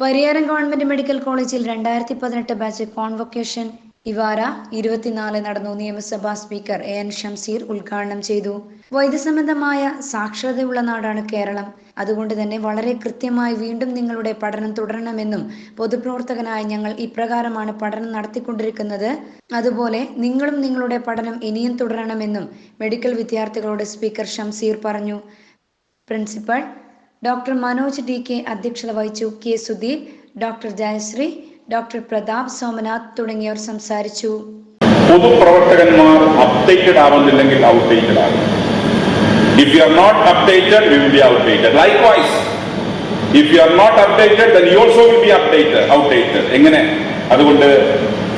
Pariyaram government medical കോളേജിൽ രണ്ടായിരത്തി പതിനെട്ട് ബാച്ച് കോൺവൊക്കേഷൻ ഇവാര ഇരുപത്തിനാല് നടന്നു നിയമസഭാ സ്പീക്കർ എ എൻ ഷംസീർ ഉദ്ഘാടനം ചെയ്തു. വൈദ്യസംബന്ധമായ സാക്ഷരതയുള്ള നാടാണ് കേരളം. അതുകൊണ്ട് തന്നെ വളരെ കൃത്യമായി വീണ്ടും നിങ്ങളുടെ പഠനം തുടരണമെന്നും പൊതുപ്രവർത്തകനായ ഞങ്ങൾ ഇപ്രകാരമാണ് പഠനം നടത്തിക്കൊണ്ടിരിക്കുന്നത്. അതുപോലെ നിങ്ങളും നിങ്ങളുടെ പഠനം ഇനിയും തുടരണമെന്നും മെഡിക്കൽ വിദ്യാർത്ഥികളോട് സ്പീക്കർ ഷംസീർ പറഞ്ഞു. Principal doctor Manoj D K അധ്യക്ഷത വഹിച്ചു. K Sudheer doctor Jayashree doctor Pratap Somanath തുടങ്ങിയവർ സംസാരിച്ചു. പൊതുപ്രവർത്തകന്മാർ അപ്ഡേറ്റഡ് ആവുന്നില്ലെങ്കിൽ ഔട്ട്ഡേറ്റഡ് ആകും. If you are not updated will be outdated likewise if you are not updated then you also will be updated outdated എങ്ങനെ? അതുകൊണ്ട്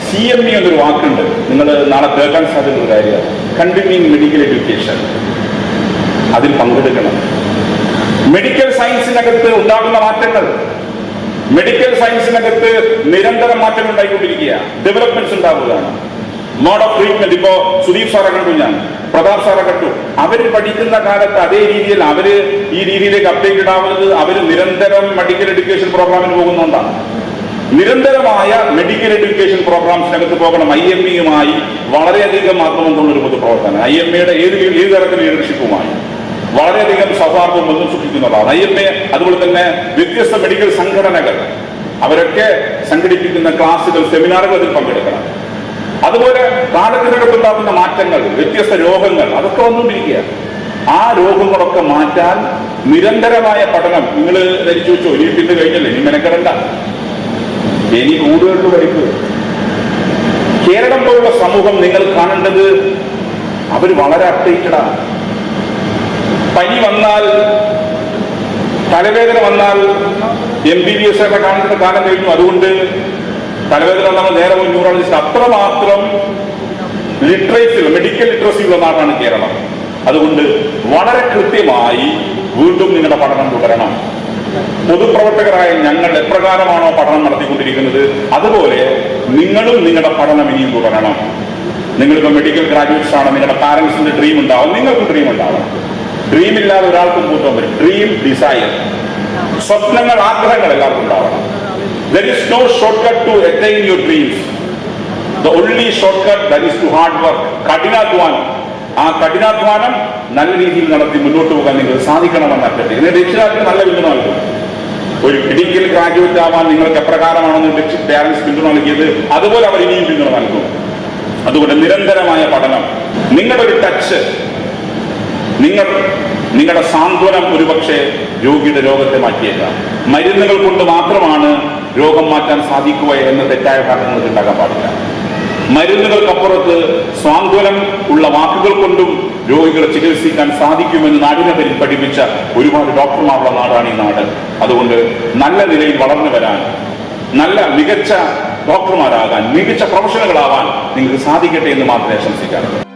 C M E എന്നൊരു വാക്കുണ്ട്. നിങ്ങൾ നാളെ കേൾക്കാൻ സാധിക്കുന്ന കാര്യമാണ്. കണ്ടിന്യൂയിങ് മെഡിക്കൽ എഡ്യൂക്കേഷൻ അതിൽ പങ്കെടുക്കണം. മെഡിക്കൽ സയൻസിനകത്ത് ഉണ്ടാകുന്ന മാറ്റങ്ങൾ മെഡിക്കൽ സയൻസിനകത്ത് നിരന്തരം മാറ്റങ്ങൾ ഉണ്ടായിക്കൊണ്ടിരിക്കുകയാണ് ഡെവലപ്മെന്റ്സ് ഉണ്ടാവുകയാണ്. മോഡ് ഓഫ് ട്രീറ്റ്മെന്റ് ഇപ്പോ സുദീപ് സാറെ കണ്ടു ഞാൻ പ്രതാപ് സാറെ കണ്ടു. അവർ പഠിക്കുന്ന കാലത്ത് അതേ രീതിയിൽ അവർ ഈ രീതിയിലേക്ക് അപ്ഡേറ്റഡ് ആവുന്നത് അവർ നിരന്തരം മെഡിക്കൽ എഡ്യൂക്കേഷൻ പ്രോഗ്രാമിന് പോകുന്നതുകൊണ്ടാണ് നിരന്തരമായ മെഡിക്കൽ എഡ്യൂക്കേഷൻ പ്രോഗ്രാംസിനകത്ത് പോകണം. ഐ എം ഇയുമായി വളരെയധികം ആത്മബന്ധമുള്ള ഒരു പൊതുപ്രവർത്തനം ഐ എം എയുടെ ഏത് ഏത് തരത്തിൽ ലീഡർഷിപ്പുമായി വളരെയധികം സൗഹാർദ്ദം ബന്ധം സൂക്ഷിക്കുന്നതാണ് ഐ എം എ അതുപോലെ തന്നെ വ്യത്യസ്ത മെഡിക്കൽ സംഘടനകൾ. അവരൊക്കെ സംഘടിപ്പിക്കുന്ന ക്ലാസുകൾ സെമിനാറുകൾ അതിൽ പങ്കെടുക്കണം. അതുപോലെ കാലത്തിനകത്തുണ്ടാകുന്ന മാറ്റങ്ങൾ വ്യത്യസ്ത രോഗങ്ങൾ അതൊക്കെ വന്നുകൊണ്ടിരിക്കുക ആ രോഗങ്ങളൊക്കെ മാറ്റാൻ നിരന്തരമായ പഠനം നിങ്ങൾ ധരിച്ചു വെച്ചോ? ഇനി പിന്നെ കഴിഞ്ഞല്ലേ? ഇനി മെനക്കെടണ്ട. ഇനി കൂടുതൽ പഠിപ്പ്. കേരളം പോലുള്ള സമൂഹം നിങ്ങൾ കാണേണ്ടത് അവർ വളരെ അപ്ഡേറ്റഡാണ് പനി വന്നാൽ തലവേദന വന്നാൽ എം ബി ബി എസ് ഒക്കെ കാണുന്ന കാലം കഴിഞ്ഞു അതുകൊണ്ട് തലവേദന വന്നാൽ നേരെ ന്യൂറോളജിസ്റ്റ്. അത്രമാത്രം ലിറ്ററേച്ചർ മെഡിക്കൽ ലിറ്ററസി ഉള്ള നാടാണ് കേരളം. അതുകൊണ്ട് വളരെ കൃത്യമായി വീണ്ടും നിങ്ങളുടെ പഠനം തുടരണം. പൊതുപ്രവർത്തകരായ ഞങ്ങൾ എപ്രകാരമാണോ പഠനം നടത്തിക്കൊണ്ടിരിക്കുന്നത്? അതുപോലെ നിങ്ങളും നിങ്ങളുടെ പഠനം ഇനിയും തുടരണം. നിങ്ങളിപ്പോൾ മെഡിക്കൽ ഗ്രാജുവേറ്റ്സ് ആണ് നിങ്ങളുടെ പാരന്റ്സിന്റെ ഡ്രീം ഉണ്ടാവും നിങ്ങൾക്കും ഡ്രീം ഉണ്ടാവും ഡ്രീം ഇല്ലാതെ ഒരാൾക്കും കൂട്ടം വരും ഡ്രീം ഡിസൈർ സ്വപ്നങ്ങൾ ആഗ്രഹങ്ങൾ എല്ലാവർക്കും ഉണ്ടാവണം. No shortcut to attain your dreams the only shortcut there is to hard work കഠിനാധ്വാനം. ആ കഠിനാധ്വാനം നല്ല രീതിയിൽ നടത്തി മുന്നോട്ട് പോകാൻ നിങ്ങൾ സാധിക്കണമെന്ന് അഭ്യർത്ഥിക്കുന്നു ഇതിന് രക്ഷിതാക്കൾ നല്ല പിന്തുണ നൽകും. ഒരു മെഡിക്കൽ ഗ്രാജുവേറ്റ് ആവാൻ നിങ്ങൾക്ക് എപ്രകാരമാണെന്ന് രക്ഷി പാരൻസ് പിന്തുണ നൽകിയത് അതുപോലെ അവർ ഇനിയും പിന്തുണ നൽകും. അതുകൊണ്ട് നിരന്തരമായ പഠനം. നിങ്ങളുടെ ഒരു ടച്ച് നിങ്ങൾ നിങ്ങളുടെ സാന്ത്വനം ഒരുപക്ഷെ രോഗിയുടെ രോഗത്തെ മാറ്റിയേക്കാം. മരുന്നുകൾ കൊണ്ട് മാത്രമാണ് രോഗം മാറ്റാൻ സാധിക്കുക എന്ന തെറ്റായ ധാരണ ഉണ്ടാകാൻ പാടില്ല. മരുന്നുകൾക്കപ്പുറത്ത് സ്വാന്തനം ഉള്ള വാക്കുകൾ കൊണ്ടും രോഗികളെ ചികിത്സിക്കാൻ സാധിക്കുമെന്ന് നാടിനെ പരി പഠിപ്പിച്ച ഒരുപാട് ഡോക്ടർമാരുള്ള നാടാണ് ഈ നാട്. അതുകൊണ്ട് നല്ല നിലയിൽ വളർന്നു വരാൻ നല്ല മികച്ച ഡോക്ടർമാരാകാൻ മികച്ച പ്രൊഫഷണലുകളാവാൻ നിങ്ങൾക്ക് സാധിക്കട്ടെ എന്ന് മാത്രമേ ആശംസിക്കാറുള്ളൂ.